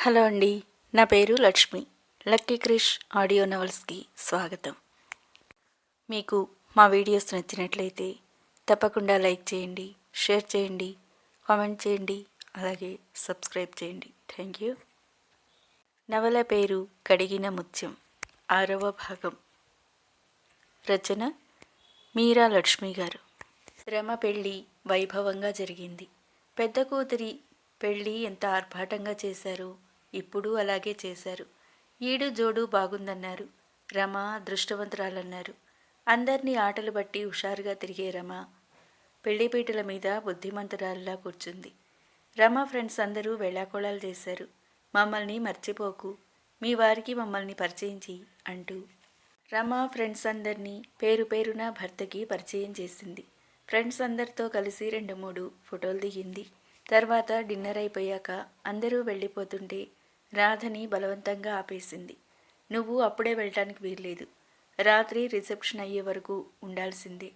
Hello అండి నా పేరు లక్ష్మి. లక్కీ క్రిష్ ఆడియో నవల్స్కి స్వాగతం. మీకు మా వీడియోస్ నచ్చినట్లయితే తప్పకుండా లైక్ చేయండి షేర్ చేయండి కామెంట్ చేయండి అలాగే సబ్స్క్రైబ్ చేయండి. Thank you. నవల పేరు కడిగిన ముత్యం ఆరవ భాగం. రచన మీరా లక్ష్మి గారు. రమ పెళ్ళి వైభవంగా జరిగింది. పెద్ద కూతురి పెళ్ళి ఎంత ఆర్భాటంగా చేశారో ఇప్పుడు అలాగే చేశారు. ఈడు జోడు బాగుందన్నారు. రమ దృష్టవంతురాలన్నారు అందరినీ ఆటలు బట్టి హుషారుగా తిరిగే రమ పెళ్ళిపీటల మీద బుద్ధిమంతురాల్లా కూర్చుంది. రమ ఫ్రెండ్స్ అందరూ వెళ్ళాకోళాలు చేశారు. మమ్మల్ని మర్చిపోకు. మీ వారికి మమ్మల్ని పరిచయించి అంటూ రమ ఫ్రెండ్స్ అందరినీ పేరు పేరున భర్తకి పరిచయం చేసింది. ఫ్రెండ్స్ అందరితో కలిసి రెండు మూడు ఫోటోలు దిగింది. తర్వాత డిన్నర్ అయిపోయాక అందరూ వెళ్ళిపోతుంటే రాధని బలవంతంగా ఆపేసింది. నువ్వు అప్పుడే వెళ్ళటానికి వీల్లేదు. రాత్రి రిసెప్షన్ అయ్యే వరకు ఉండాల్సిందే.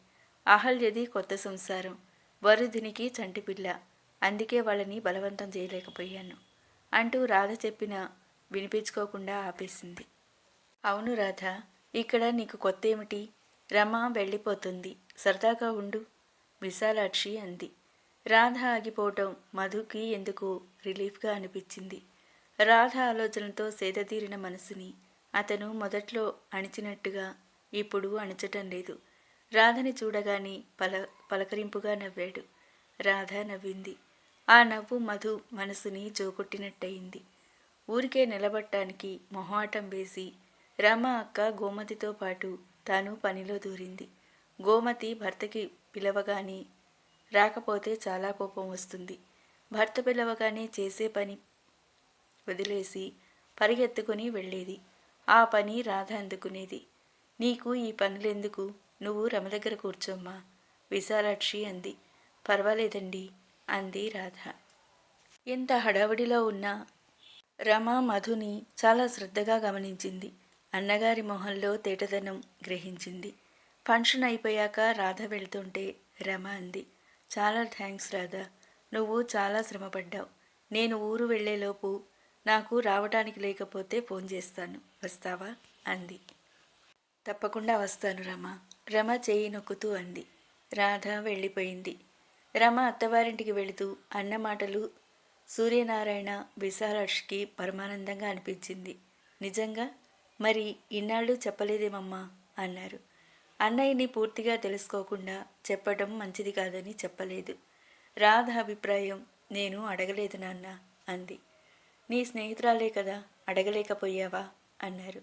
అహల్యది కొత్త సంసారం. వరుధినికి చంటిపిల్ల అందుకే వాళ్ళని బలవంతం చేయలేకపోయాను. అంటూ రాధ చెప్పిన వినిపించుకోకుండా ఆపేసింది. అవును రాధ ఇక్కడ నీకు కొత్త ఏమిటి రమ వెళ్ళిపోతుంది. సరదాగా ఉండు. విశాలాక్షి అంది. రాధ ఆగిపోవటం మధుకి ఎందుకు రిలీఫ్గా అనిపించింది. రాధ ఆలోచనతో సేదతీరిన మనసుని అతను మొదట్లో అణిచినట్టుగా ఇప్పుడు అణచటం లేదు. రాధని చూడగానే పల పలకరింపుగా నవ్వాడు. రాధ నవ్వింది. ఆ నవ్వు మధు మనసుని జోకొట్టినట్టయింది. ఊరికే నిలబట్టానికి మొహాటం వేసి రమ అక్క గోమతితో పాటు తాను పనిలో దూరింది. గోమతి భర్తకి పిలవగానే రాకపోతే చాలా కోపం వస్తుంది. భర్త పిలవగానే చేసే పని వదిలేసి పరిగెత్తుకుని వెళ్ళేది. ఆ పని రాధ అందుకునేది. నీకు ఈ పనులెందుకు? నువ్వు రమ దగ్గర కూర్చోమ్మా విశాలాక్షి అంది. పర్వాలేదండి అంది రాధ. ఎంత హడావిడిలో ఉన్నా రమ మధుని చాలా శ్రద్ధగా గమనించింది. అన్నగారి మొహంలో తేటదనం గ్రహించింది. ఫంక్షన్ అయిపోయాక రాధ వెళ్తుంటే రమ అంది చాలా థ్యాంక్స్ రాధ నువ్వు చాలా శ్రమపడ్డావు. నేను ఊరు వెళ్ళేలోపు నాకు రావటానికి లేకపోతే ఫోన్ చేస్తాను. వస్తావా? అంది. తప్పకుండా వస్తాను రమ. రమ చేయి నొక్కుతూ అంది. రాధ వెళ్ళిపోయింది. రమ అత్తవారింటికి వెళుతూ అన్న మాటలు సూర్యనారాయణ విశాలాక్షికి పరమానందంగా అనిపించింది. నిజంగా? మరి ఇన్నాళ్ళు చెప్పలేదేమమ్మా? అన్నారు. అన్నయ్యని పూర్తిగా తెలుసుకోకుండా చెప్పటం మంచిది కాదని చెప్పలేదు. రాధ అభిప్రాయం నేను అడగలేదు నాన్న అంది. నీ స్నేహితురాలే కదా అడగలేకపోయావా? అన్నారు.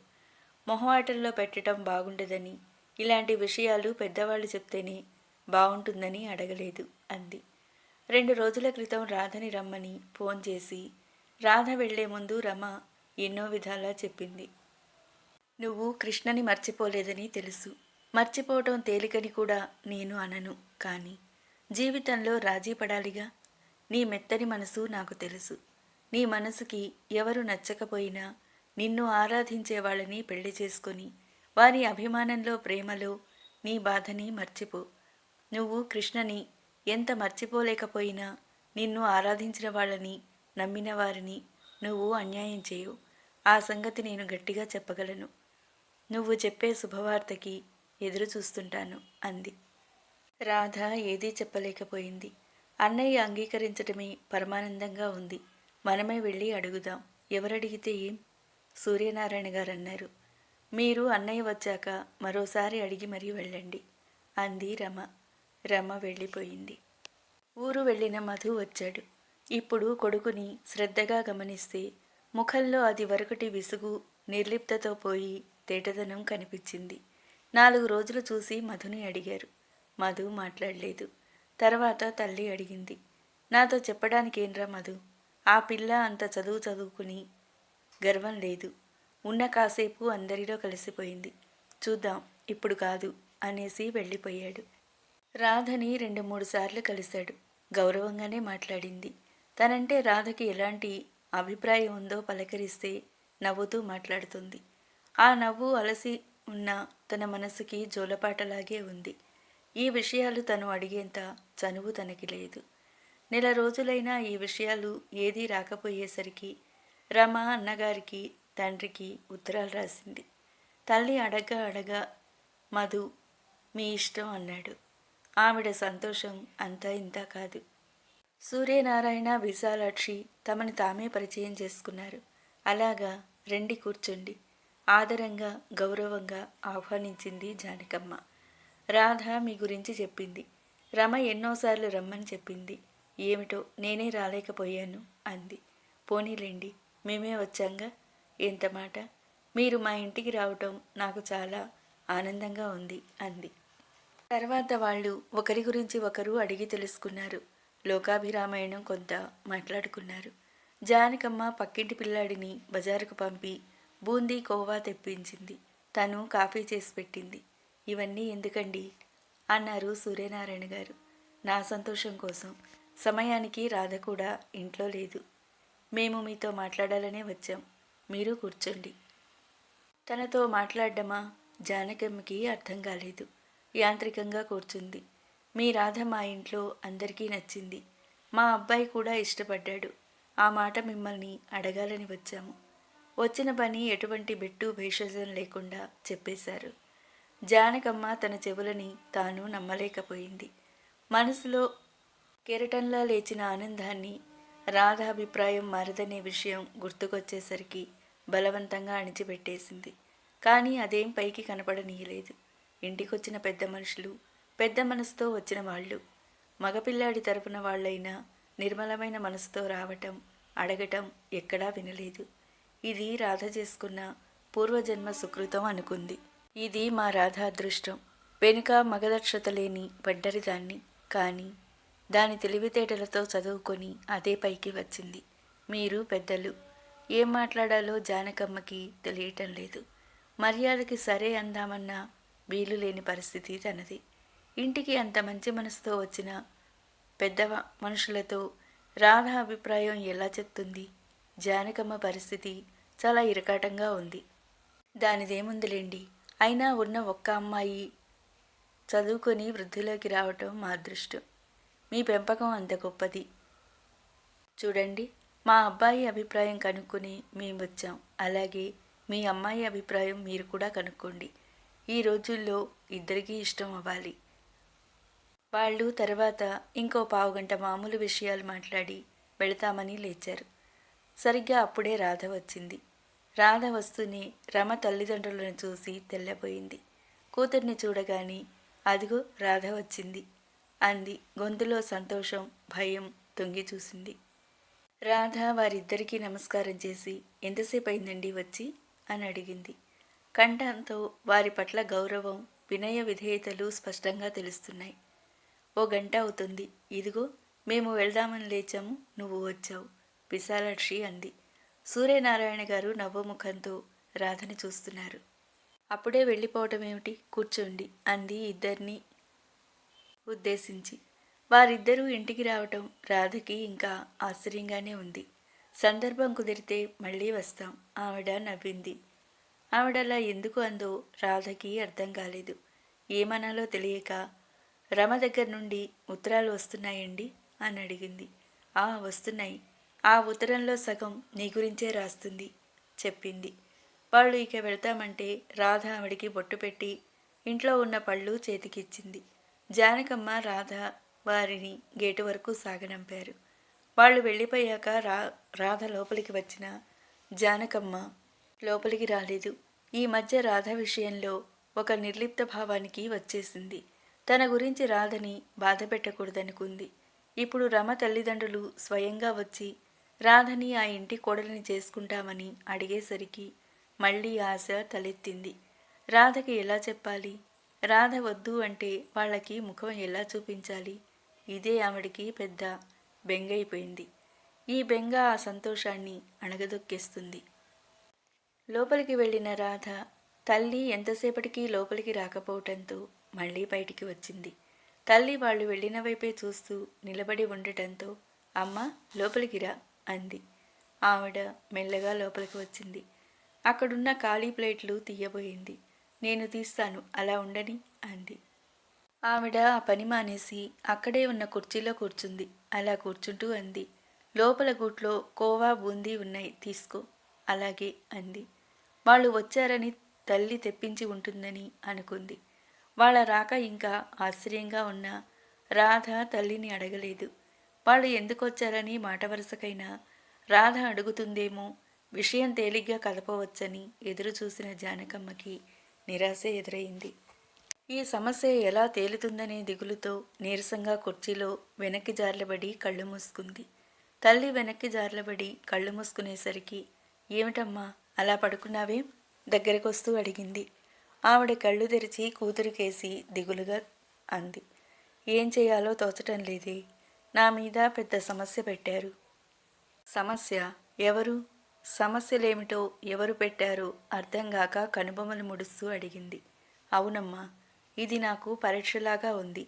మొహమాటల్లో పెట్టడం బాగుండదని ఇలాంటి విషయాలు పెద్దవాళ్ళు చెప్తేనే బాగుంటుందని అడగలేదు అంది. రెండు రోజుల క్రితం రాధని రమ్మని ఫోన్ చేసి రాధ వెళ్ళే ముందు రమ ఎన్నో విధాలా చెప్పింది. నువ్వు కృష్ణని మర్చిపోలేదని తెలుసు. మర్చిపోవటం తేలికని కూడా నేను అనను కానీ జీవితంలో రాజీ పడాలిగా? నీ మెత్తని మనసు నాకు తెలుసు. నీ మనసుకి ఎవరు నచ్చకపోయినా నిన్ను ఆరాధించే వాళ్ళని పెళ్ళి చేసుకొని వారి అభిమానంలో ప్రేమలో నీ బాధని మర్చిపో. నువ్వు కృష్ణని ఎంత మర్చిపోలేకపోయినా నిన్ను ఆరాధించిన వాళ్ళని నమ్మిన వారిని నువ్వు అన్యాయం చేయు. ఆ సంగతి నేను గట్టిగా చెప్పగలను. నువ్వు చెప్పే శుభవార్తకి ఎదురు చూస్తుంటాను అంది. రాధ ఏదీ చెప్పలేకపోయింది. అన్నయ్య అంగీకరించటమే పరమానందంగా ఉంది. మనమే వెళ్ళి అడుగుదాం. ఎవరడిగితే ఏం? సూర్యనారాయణ గారు అన్నారు మీరు అన్నయ్య వచ్చాక మరోసారి అడిగి మరీ వెళ్ళండి అంది రమ. రమ వెళ్ళిపోయింది. ఊరు వెళ్ళిన మధు వచ్చాడు. ఇప్పుడు కొడుకుని శ్రద్ధగా గమనిస్తే ముఖంలో అది వరకటి విసుగు నిర్లిప్తతో పోయి తేటదనం కనిపించింది. నాలుగు రోజులు చూసి మధుని అడిగారు. మధు మాట్లాడలేదు. తర్వాత తల్లి అడిగింది. నాతో చెప్పడానికేంరా మధు? ఆ పిల్ల అంత చదువు చదువుకుని గర్వం లేదు. ఉన్న కాసేపు అందరిలో కలిసిపోయింది. చూద్దాం ఇప్పుడు కాదు అనేసి వెళ్ళిపోయాడు. రాధని రెండు మూడు సార్లు కలిశాడు. గౌరవంగానే మాట్లాడింది. తనంటే రాధకి ఎలాంటి అభిప్రాయం ఉందో పలకరిస్తే నవ్వుతూ మాట్లాడుతుంది. ఆ నవ్వు అలసి ఉన్న తన మనసుకి జోలపాటలాగే ఉంది. ఈ విషయాలు తను అడిగేంత చనువు తనకి లేదు. నెల రోజులైనా ఈ విషయాలు ఏదీ రాకపోయేసరికి రమ అన్నగారికి తండ్రికి ఉత్తరాలు రాసింది. తల్లి అడగ అడగ మధు మీ ఇష్టం అన్నాడు. ఆవిడ సంతోషం అంతా ఇంత కాదు. సూర్యనారాయణ విశాలాక్షి తమని తామే పరిచయం చేసుకున్నారు. అలాగా రెండి కూర్చోండి. ఆదరంగా గౌరవంగా ఆహ్వానించింది జానకమ్మ. రాధ మీ గురించి చెప్పింది. రమ ఎన్నోసార్లు రమ్మని చెప్పింది. ఏమిటో నేనే రాలేకపోయాను అంది. పోనీలేండి మేమే వచ్చాంగా? ఎంత మాట? మీరు మా ఇంటికి రావటం నాకు చాలా ఆనందంగా ఉంది అంది. తర్వాత వాళ్ళు ఒకరి గురించి ఒకరు అడిగి తెలుసుకున్నారు. లోకాభిరామాయణం కొంత మాట్లాడుకున్నారు. జానకమ్మ పక్కింటి పిల్లాడిని బజారుకు పంపి బూందీ కోవా తెప్పించింది. తను కాఫీ చేసి పెట్టింది. ఇవన్నీ ఎందుకండి? అన్నారు సూర్యనారాయణ గారు. నా సంతోషం కోసం. సమయానికి రాధ కూడా ఇంట్లో లేదు. మేము మీతో మాట్లాడాలనే వచ్చాం. మీరు కూర్చోండి. తనతో మాట్లాడడమా? జానకమ్మకి అర్థం కాలేదు. యాంత్రికంగా కూర్చుంది. మీ రాధ మా ఇంట్లో అందరికీ నచ్చింది. మా అబ్బాయి కూడా ఇష్టపడ్డాడు. ఆ మాట మిమ్మల్ని అడగాలని వచ్చాము. వచ్చిన పని ఎటువంటి బెట్టు భేషజం లేకుండా చెప్పేశారు. జానకమ్మ తన చెవులని తాను నమ్మలేకపోయింది. మనసులో కెరటంలా లేచిన ఆనందాన్ని రాధ అభిప్రాయం మారదనే విషయం గుర్తుకొచ్చేసరికి బలవంతంగా అణిచిపెట్టేసింది. కానీ అదేం పైకి కనపడనీయలేదు. ఇంటికొచ్చిన పెద్ద మనుషులు పెద్ద మనసుతో వచ్చిన వాళ్ళు మగపిల్లాడి తరపున వాళ్ళైనా నిర్మలమైన మనసుతో రావటం అడగటం ఎక్కడా వినలేదు. ఇది రాధ చేసుకున్న పూర్వజన్మ సుకృతం అనుకుంది. ఇది మా రాధ అదృష్టం వెనుక మగదక్షత లేని పడ్డరిదాన్ని కానీ దాని తెలివితేటలతో చదువుకొని అదే పైకి వచ్చింది. మీరు పెద్దలు. ఏం మాట్లాడాలో జానకమ్మకి తెలియటం లేదు. మర్యాదకి సరే అందామన్నా వీలు లేని పరిస్థితి తనది. ఇంటికి అంత మంచి మనసుతో వచ్చిన పెద్ద మనుషులతో రాధ అభిప్రాయం ఎలా చెప్తుంది? జానకమ్మ పరిస్థితి చాలా ఇరకాటంగా ఉంది. దానిదేముందిలేండి. అయినా ఉన్న ఒక్క అమ్మాయి చదువుకొని వృద్ధిలోకి రావటం మా అదృష్టం. మీ పెంపకం అంత గొప్పది. చూడండి మా అబ్బాయి అభిప్రాయం కనుక్కొని మేము వచ్చాం. అలాగే మీ అమ్మాయి అభిప్రాయం మీరు కూడా కనుక్కోండి. ఈ రోజుల్లో ఇద్దరికీ ఇష్టం అవ్వాలి. వాళ్ళు తర్వాత ఇంకో పావుగంట మామూలు విషయాలు మాట్లాడి వెళతామని లేచారు. సరిగ్గా అప్పుడే రాధ వచ్చింది. రాధ వస్తూనే రమ తల్లిదండ్రులను చూసి తెల్లబోయింది. కూతుర్ని చూడగాని అదిగో రాధ వచ్చింది. అంది. గొంతులో సంతోషం భయం తొంగి చూసింది. రాధ వారిద్దరికీ నమస్కారం చేసి ఎంతసేపు అయిందండి వచ్చి? అని అడిగింది. కంఠంతో వారి పట్ల గౌరవం వినయ విధేయతలు స్పష్టంగా తెలుస్తున్నాయి. ఓ గంట అవుతుంది. ఇదిగో మేము వెళ్దామని లేచాము. నువ్వు వచ్చావు విశాలాక్షి అంది. సూర్యనారాయణ గారు నవ్వముఖంతో రాధని చూస్తున్నారు. అప్పుడే వెళ్ళిపోవటం ఏమిటి కూర్చోండి అంది ఇద్దరిని ఉద్దేశించి. వారిద్దరూ ఇంటికి రావటం రాధకి ఇంకా ఆశ్చర్యంగానే ఉంది. సందర్భం కుదిరితే మళ్ళీ వస్తాం ఆవిడ నవ్వింది. ఆవిడలా ఎందుకు అందో రాధకి అర్థం కాలేదు. ఏమనాలో తెలియక రమ దగ్గర నుండి ఉత్తరాలు వస్తున్నాయండి? అని అడిగింది. ఆ వస్తున్నాయి. ఆ ఉత్తరంలో సగం నీ గురించే రాస్తుంది చెప్పింది. వాళ్ళు ఇక వెళ్తామంటే రాధ ఆవిడికి బొట్టు పెట్టి ఇంట్లో ఉన్న పళ్ళు చేతికిచ్చింది. జానకమ్మ రాధ వారిని గేటు వరకు సాగనంపారు. వాళ్ళు వెళ్ళిపోయాక రా రాధ లోపలికి వచ్చిన జానకమ్మ లోపలికి రాలేదు. ఈ మధ్య రాధ విషయంలో ఒక నిర్లిప్త భావానికి వచ్చేసింది. తన గురించి రాధని బాధ పెట్టకూడదనుకుంది. ఇప్పుడు రమ తల్లిదండ్రులు స్వయంగా వచ్చి రాధని ఆ ఇంటి కోడలిని చేసుకుంటామని అడిగేసరికి మళ్ళీ ఆశ తలెత్తింది. రాధకి ఎలా చెప్పాలి? రాధ వద్దు అంటే వాళ్ళకి ముఖం ఎలా చూపించాలి? ఇదే ఆవిడికి పెద్ద బెంగైపోయింది. ఈ బెంగ ఆ సంతోషాన్ని అణగదొక్కేస్తుంది. లోపలికి వెళ్ళిన రాధ తల్లి ఎంతసేపటికి లోపలికి రాకపోవటంతో మళ్ళీ బయటికి వచ్చింది. తల్లి వాళ్ళు వెళ్ళిన వైపే చూస్తూ నిలబడి ఉండటంతో అమ్మ లోపలికి రా అంది. ఆవిడ మెల్లగా లోపలికి వచ్చింది. అక్కడున్న ఖాళీ ప్లేట్లు తీయబోయింది. నేను తీస్తాను అలా ఉండని అంది. ఆవిడ ఆ పని మానేసి అక్కడే ఉన్న కుర్చీలో కూర్చుంది. అలా కూర్చుంటూ అంది. లోపల గూట్లో కోవా బూందీ ఉన్నాయి తీసుకో అలాగే అంది. వాళ్ళు వచ్చారని తల్లి తెప్పించి ఉంటుందని అనుకుంది. వాళ్ళ రాక ఇంకా ఆశ్చర్యంగా ఉన్న రాధ తల్లిని అడగలేదు. వాళ్ళు ఎందుకు వచ్చారని మాట వరుసకైనా రాధ అడుగుతుందేమో విషయం తేలిగ్గా కలపవచ్చని ఎదురు చూసిన జానకమ్మకి నిరాశ ఎదురైంది. ఈ సమస్య ఎలా తేలుతుందనే దిగులుతో నీరసంగా కుర్చీలో వెనక్కి జార్లబడి కళ్ళు మూసుకుంది. తల్లి వెనక్కి జార్లబడి కళ్ళు మూసుకునేసరికి ఏమిటమ్మా అలా పడుకున్నావేం? దగ్గరకొస్తూ అడిగింది. ఆవిడ కళ్ళు తెరిచి కూతురికేసి దిగులుగా అంది. ఏం చేయాలో తోచటం లేదే. నా మీద పెద్ద సమస్య పెట్టారు. సమస్య? ఎవరు? సమస్యలేమిటో ఎవరు పెట్టారో అర్థం కాక కనుబొమ్మలు ముడుస్తూ అడిగింది. అవునమ్మా ఇది నాకు పరీక్షలాగా ఉంది.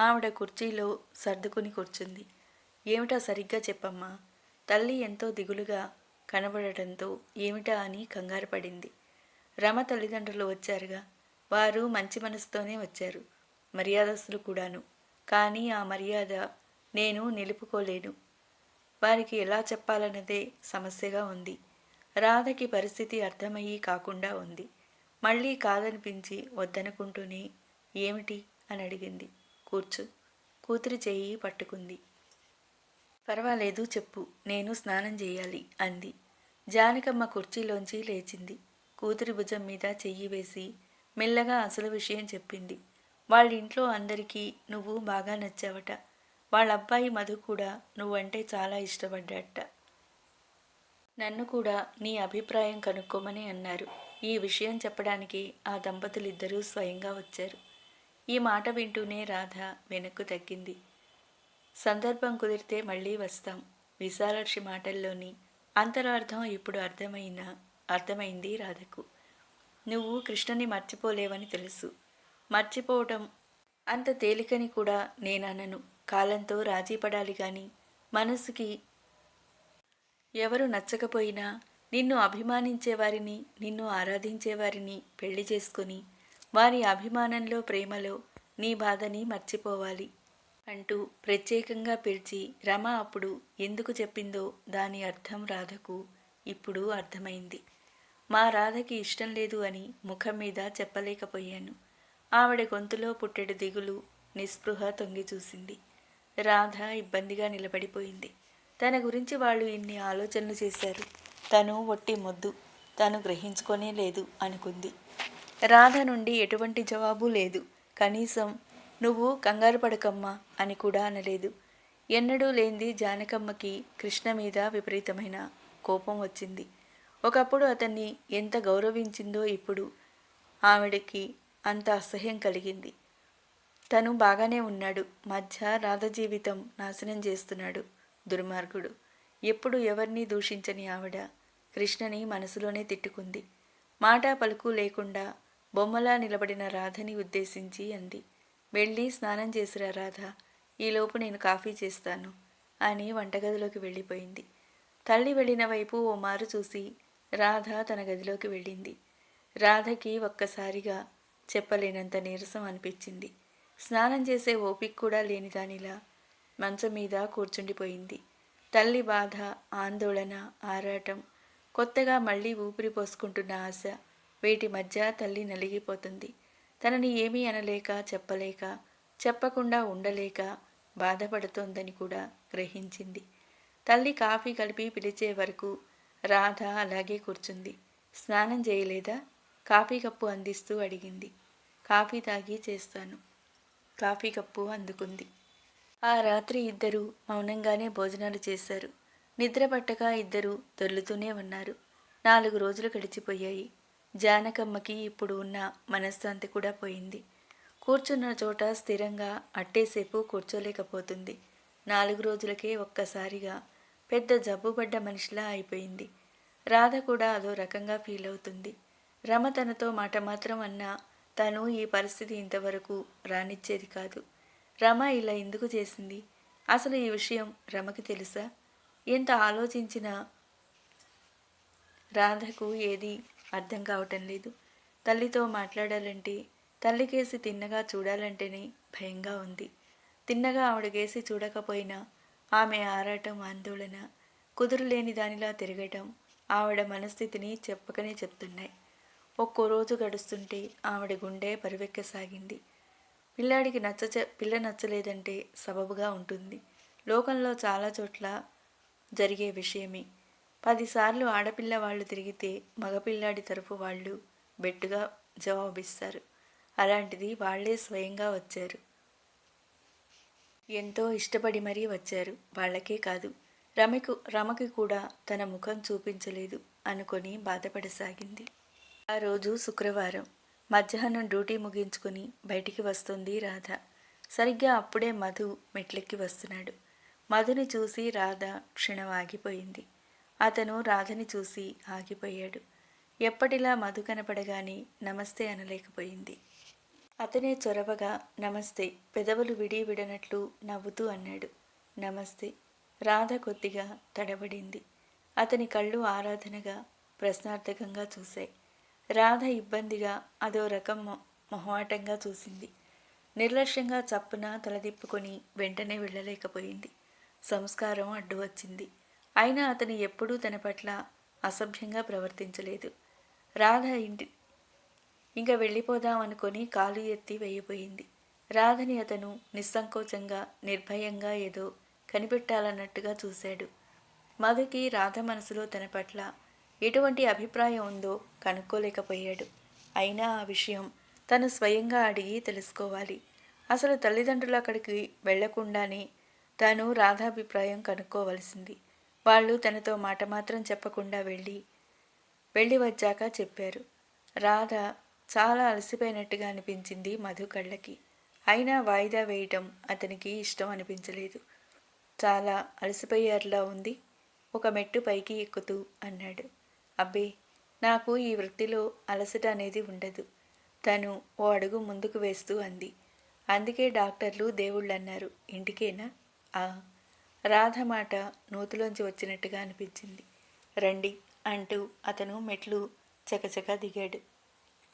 ఆవిడ కుర్చీలో సర్దుకుని కూర్చుంది. ఏమిటా సరిగ్గా చెప్పమ్మా? తల్లి ఎంతో దిగులుగా కనబడటంతో ఏమిటా అని కంగారు పడింది. రమ తల్లిదండ్రులు వచ్చారుగా. వారు మంచి మనసుతోనే వచ్చారు. మర్యాదస్తులు కూడాను. కానీ ఆ మర్యాద నేను నిలుపుకోలేను. వారికి ఎలా చెప్పాలన్నదే సమస్యగా ఉంది. రాధకి పరిస్థితి అర్థమయ్యి కాకుండా ఉంది. మళ్ళీ కాదనిపించి వద్దనుకుంటూనే ఏమిటి? అని అడిగింది. కూర్చు. కూతురి చెయ్యి పట్టుకుంది. పర్వాలేదు చెప్పు. నేను స్నానం చేయాలి అంది. జానకమ్మ కుర్చీలోంచి లేచింది. కూతురి భుజం మీద చెయ్యి వేసి మెల్లగా అసలు విషయం చెప్పింది. వాళ్ళ ఇంట్లో అందరికీ నువ్వు బాగా నచ్చావట. వాళ్ళ అబ్బాయి మధు కూడా నువ్వంటే చాలా ఇష్టపడ్డట నన్ను కూడా నీ అభిప్రాయం కనుక్కోమని అన్నారు. ఈ విషయం చెప్పడానికి ఆ దంపతులిద్దరూ స్వయంగా వచ్చారు. ఈ మాట వింటూనే రాధ వెనక్కు తగ్గింది. సందర్భం కుదిరితే మళ్ళీ వస్తాం. విశాలర్షి మాటల్లోని అంతరార్థం ఇప్పుడు అర్థమైన అర్థమైంది రాధకు. నువ్వు కృష్ణని మర్చిపోలేవని తెలుసు. మర్చిపోవటం అంత తేలికని కూడా నేననను. కాలంతో రాజీ పడాలి గాని మనసుకి ఎవరు నచ్చకపోయినా నిన్ను అభిమానించేవారిని నిన్ను ఆరాధించేవారిని పెళ్ళి చేసుకొని వారి అభిమానంలో ప్రేమలో నీ బాధని మర్చిపోవాలి అంటూ ప్రత్యేకంగా పిలిచి రమ అప్పుడు ఎందుకు చెప్పిందో దాని అర్థం రాధకు ఇప్పుడు అర్థమైంది. మా రాధకి ఇష్టం లేదు అని ముఖం మీద చెప్పలేకపోయాను. ఆవిడ గొంతులో పుట్టెడు దిగులు నిస్పృహ తొంగి చూసింది. రాధ ఇబ్బందిగా నిలబడిపోయింది. తన గురించి వాళ్ళు ఇన్ని ఆలోచనలు చేశారు. తను ఒట్టి మొద్దు. తను గ్రహించుకోనే లేదు అనుకుంది. రాధ నుండి ఎటువంటి జవాబు లేదు. కనీసం నువ్వు కంగారు పడకమ్మా అని కూడా అనలేదు. ఎన్నడూ లేనిది జానకమ్మకి కృష్ణ మీద విపరీతమైన కోపం వచ్చింది. ఒకప్పుడు అతన్ని ఎంత గౌరవించిందో ఇప్పుడు ఆవిడకి అంత అసహ్యం కలిగింది. తను బాగానే ఉన్నాడు. మధ్య రాధ జీవితం నాశనం చేస్తున్నాడు దుర్మార్గుడు. ఎప్పుడు ఎవరిని దూషించని ఆవిడ కృష్ణని మనసులోనే తిట్టుకుంది. మాట పలుకు లేకుండా బొమ్మలా నిలబడిన రాధని ఉద్దేశించి అంది. వెళ్ళి స్నానం చేసిరా రాధ. ఈలోపు నేను కాఫీ చేస్తాను అని వంటగదిలోకి వెళ్ళిపోయింది. తల్లి వెళ్ళిన వైపు ఓ మారు చూసి రాధ తన గదిలోకి వెళ్ళింది. రాధకి ఒక్కసారిగా చెప్పలేనంత నీరసం అనిపించింది. స్నానం చేసే ఓపిక కూడా లేని దానిలా మంచం మీద కూర్చుండిపోయింది. తల్లి బాధ ఆందోళన ఆరాటం కొత్తగా మళ్ళీ ఊపిరి పోసుకుంటున్న ఆశ వీటి మధ్య తల్లి నలిగిపోతుంది. తనని ఏమీ అనలేక చెప్పలేక చెప్పకుండా ఉండలేక బాధపడుతోందని కూడా గ్రహించింది. తల్లి కాఫీ కలిపి పిలిచే వరకు రాధ అలాగే కూర్చుంది. స్నానం చేయలేదా? కాఫీ కప్పు అందిస్తూ అడిగింది. కాఫీ తాగి చేస్తాను. కాఫీ కప్పు అందుకుంది. ఆ రాత్రి ఇద్దరు మౌనంగానే భోజనాలు చేశారు. నిద్ర పట్టక ఇద్దరు దొర్లుతూనే ఉన్నారు. నాలుగు రోజులు గడిచిపోయాయి. జానకమ్మకి ఇప్పుడు ఉన్న మనశ్శాంతి కూడా పోయింది. కూర్చున్న చోట స్థిరంగా అట్టేసేపు కూర్చోలేకపోతుంది. నాలుగు రోజులకే ఒక్కసారిగా పెద్ద జబ్బుపడ్డ మనిషిలా అయిపోయింది. రాధ కూడా అదో రకంగా ఫీల్ అవుతుంది. రమ తనతో మాట మాత్రం అన్నా తను ఈ పరిస్థితి ఇంతవరకు రానిచ్చేది కాదు. రమ ఇలా ఎందుకు చేసింది? అసలు ఈ విషయం రమకి తెలుసా? ఎంత ఆలోచించినా రాధకు ఏది అర్థం కావటం లేదు. తల్లితో మాట్లాడాలంటే తల్లికేసి తిన్నగా చూడాలంటేనే భయంగా ఉంది. తిన్నగా ఆవిడకేసి చూడకపోయినా ఆమె ఆరాటం ఆందోళన కుదురులేని దానిలా తిరగటం ఆవిడ మనస్థితిని చెప్పకనే చెప్తున్నాయి. ఒక్కో రోజు గడుస్తుంటే ఆవిడ గుండె పరువెక్కసాగింది. పిల్లాడికి నచ్చ పిల్ల నచ్చలేదంటే సబబుగా ఉంటుంది. లోకంలో చాలా చోట్ల జరిగే విషయమే. పదిసార్లు ఆడపిల్ల వాళ్ళు తిరిగితే మగపిల్లాడి తరఫు వాళ్ళు బెట్టుగా జవాబిస్తారు. అలాంటిది వాళ్ళే స్వయంగా వచ్చారు. ఎంతో ఇష్టపడి మరీ వచ్చారు. వాళ్ళకే కాదు రమకు రమకి కూడా తన ముఖం చూపించలేదు అనుకొని బాధపడసాగింది. ఆ రోజు శుక్రవారం. మధ్యాహ్నం డ్యూటీ ముగించుకుని బయటికి వస్తుంది రాధ. సరిగ్గా అప్పుడే మధు మెట్లెక్కి వస్తున్నాడు. మధుని చూసి రాధ క్షణం ఆగిపోయింది. అతను రాధని చూసి ఆగిపోయాడు. ఎప్పటిలా మధు కనపడగానే నమస్తే అనలేకపోయింది. అతనే చొరవగా నమస్తే పెదవులు విడి విడనట్లు నవ్వుతూ అన్నాడు. నమస్తే. రాధ కొద్దిగా తడబడింది. అతని కళ్ళు ఆరాధనగా ప్రశ్నార్థకంగా చూశాయి. రాధ ఇబ్బందిగా అదో రకం మొహమాటంగా చూసింది. నిర్లక్ష్యంగా చప్పున తలదిప్పుకొని వెంటనే వెళ్ళలేకపోయింది. సంస్కారం అడ్డు వచ్చింది. అయినా అతను ఎప్పుడూ తన పట్ల అసభ్యంగా ప్రవర్తించలేదు. రాధ ఇంటి ఇంకా వెళ్ళిపోదాం అనుకొని కాలు ఎత్తి వేయబోయింది. రాధని అతను నిస్సంకోచంగా నిర్భయంగా ఏదో కనిపెట్టాలన్నట్టుగా చూశాడు. మధుకి రాధ మనసులో తన పట్ల ఎటువంటి అభిప్రాయం ఉందో కనుక్కోలేకపోయాడు. అయినా ఆ విషయం తను స్వయంగా అడిగి తెలుసుకోవాలి. అసలు తల్లిదండ్రులు అక్కడికి వెళ్ళకుండానే తాను రాధాభిప్రాయం కనుక్కోవలసింది. వాళ్ళు తనతో మాట మాత్రం చెప్పకుండా వెళ్ళి వెళ్ళి వచ్చాక చెప్పారు. రాధ చాలా అలసిపోయినట్టుగా అనిపించింది మధు కళ్ళకి. అయినా వాయిదా వేయటం అతనికి ఇష్టం అనిపించలేదు. చాలా అలసిపోయేలా ఉంది. ఒక మెట్టు పైకి ఎక్కుతూ అన్నాడు. అబ్బే నాకు ఈ వృత్తిలో అలసట అనేది ఉండదు. తను ఓ అడుగు ముందుకు వేస్తూ అంది. అందుకే డాక్టర్లు దేవుళ్ళు అన్నారు ఇంటికేనా? ఆ. రాధ మాట నూతులోంచి వచ్చినట్టుగా అనిపించింది. రండి అంటూ అతను మెట్లు చకచక దిగాడు.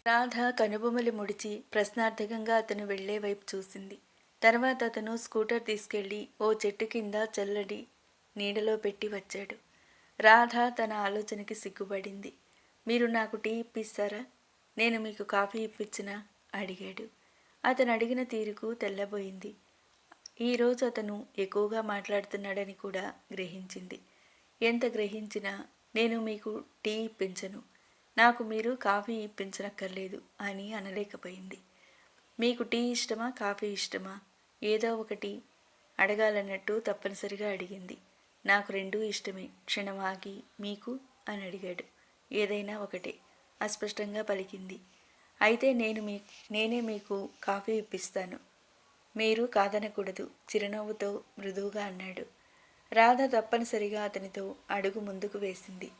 రాధ కనుబొమ్మలు ముడిచి ప్రశ్నార్థకంగా అతను వెళ్ళే వైపు చూసింది. తర్వాత అతను స్కూటర్ తీసుకెళ్ళి ఓ చెట్టు కింద చల్లడి నీడలో పెట్టి వచ్చాడు. రాధ తన ఆలోచనకి సిగ్గుపడింది. మీరు నాకు టీ ఇప్పిస్తారా? నేను మీకు కాఫీ ఇప్పించినా అడిగాడు. అతను అడిగిన తీరుకు తెల్లబోయింది. ఈరోజు అతను ఎక్కువగా మాట్లాడుతున్నాడని కూడా గ్రహించింది. ఎంత గ్రహించినా నేను మీకు టీ ఇప్పించను. నాకు మీరు కాఫీ ఇప్పించనక్కర్లేదు అని అనలేకపోయింది. మీకు టీ ఇష్టమా కాఫీ ఇష్టమా? ఏదో ఒకటి అడగాలన్నట్టు తప్పనిసరిగా అడిగింది. నాకు రెండూ ఇష్టమే. క్షణమాగి మీకు అని అడిగాడు. ఏదైనా ఒకటే. అస్పష్టంగా పలికింది. అయితే నేను మీ నేనే మీకు కాఫీ ఇప్పిస్తాను. మీరు కాదనకూడదు. చిరునవ్వుతో మృదువుగా అన్నాడు. రాధ తప్పనిసరిగా అతనితో అడుగు ముందుకు వేసింది.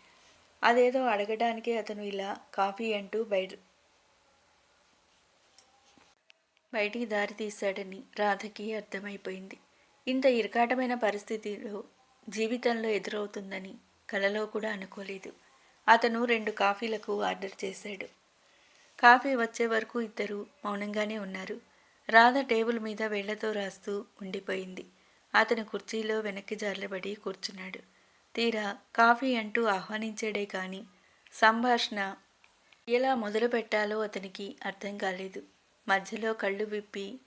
అదేదో అడగడానికే అతను ఇలా కాఫీ అంటూ బయట బయటికి దారి తీశాడని రాధకి అర్థమైపోయింది. ఇంత ఇరకాటమైన పరిస్థితిలో జీవితంలో ఎదురవుతుందని కలలో కూడా అనుకోలేదు. అతను రెండు కాఫీలకు ఆర్డర్ చేశాడు. కాఫీ వచ్చే వరకు ఇద్దరు మౌనంగానే ఉన్నారు. రాధ టేబుల్ మీద వేళ్ళతో రాస్తూ ఉండిపోయింది. అతను కుర్చీలో వెనక్కి జార్లబడి కూర్చున్నాడు. తీరా కాఫీ అంటూ ఆహ్వానించాడే కాని సంభాషణ ఎలా మొదలు పెట్టాలో అతనికి అర్థం కాలేదు. మధ్యలో కళ్ళు విప్పి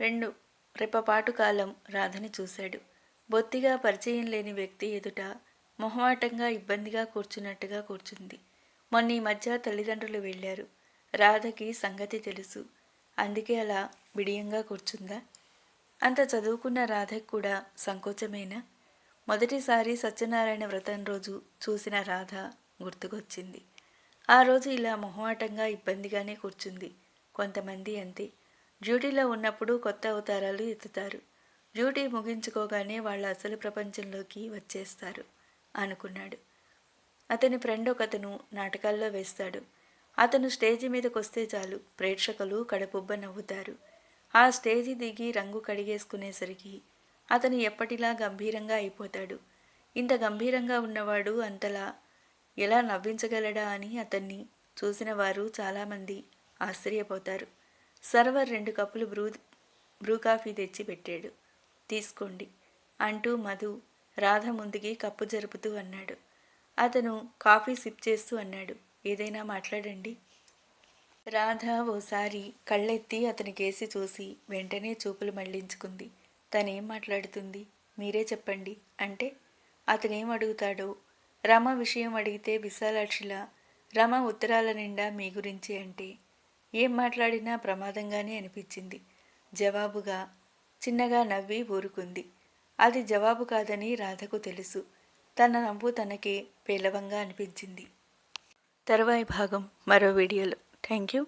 రెండు రెప్పపాటు కాలం రాధని చూశాడు. బొత్తిగా పరిచయం లేని వ్యక్తి ఎదుట మొహమాటంగా ఇబ్బందిగా కూర్చున్నట్టుగా కూర్చుంది. మొన్న ఈ మధ్య తల్లిదండ్రులు వెళ్ళారు. రాధకి సంగతి తెలుసు. అందుకే అలా బిడియంగా కూర్చుందా? అంత చదువుకున్న రాధకి కూడా సంకోచమేనా? మొదటిసారి సత్యనారాయణ వ్రతం రోజు చూసిన రాధ గుర్తుకొచ్చింది. ఆ రోజు ఇలా మొహమాటంగా ఇబ్బందిగానే కూర్చుంది. కొంతమంది అంతే. డ్యూటీలో ఉన్నప్పుడు కొత్త అవతారాలు ఎత్తుతారు. డ్యూటీ ముగించుకోగానే వాళ్ళు అసలు ప్రపంచంలోకి వచ్చేస్తారు అనుకున్నాడు. అతని ఫ్రెండ్ ఒకతను నాటకాల్లో వేస్తాడు. అతను స్టేజి మీదకి వస్తే చాలు ప్రేక్షకులు కడపుబ్బ నవ్వుతారు. ఆ స్టేజి దిగి రంగు కడిగేసుకునేసరికి అతను ఎప్పటిలా గంభీరంగా అయిపోతాడు. ఇంత గంభీరంగా ఉన్నవాడు అంతలా ఎలా నవ్వించగలడా అని అతన్ని చూసిన వారు చాలామంది ఆశ్చర్యపోతారు. సర్వర్ రెండు కప్పులు బ్రూ బ్రూ కాఫీ తెచ్చి పెట్టాడు. తీసుకోండి అంటూ మధు రాధ ముందుకి కప్పు జరుపుతూ అన్నాడు. అతను కాఫీ సిప్ చేస్తూ అన్నాడు. ఏదైనా మాట్లాడండి. రాధ ఓసారి కళ్ళెత్తి అతని కేసి చూసి వెంటనే చూపులు మళ్ళించుకుంది. తనేం మాట్లాడుతుంది? మీరే చెప్పండి. అంటే? అతనేం అడుగుతాడో? రమ విషయం అడిగితే విశాలాక్షిలా రమ ఉత్తరాల నిండా మీ గురించి అంటే ఏం మాట్లాడినా ప్రమాదంగానే అనిపించింది. జవాబుగా చిన్నగా నవ్వి ఊరుకుంది. అది జవాబు కాదని రాధకు తెలుసు. తన నవ్వు తనకే పేలవంగా అనిపించింది. తర్వాయి భాగం మరో వీడియోలో. Thank you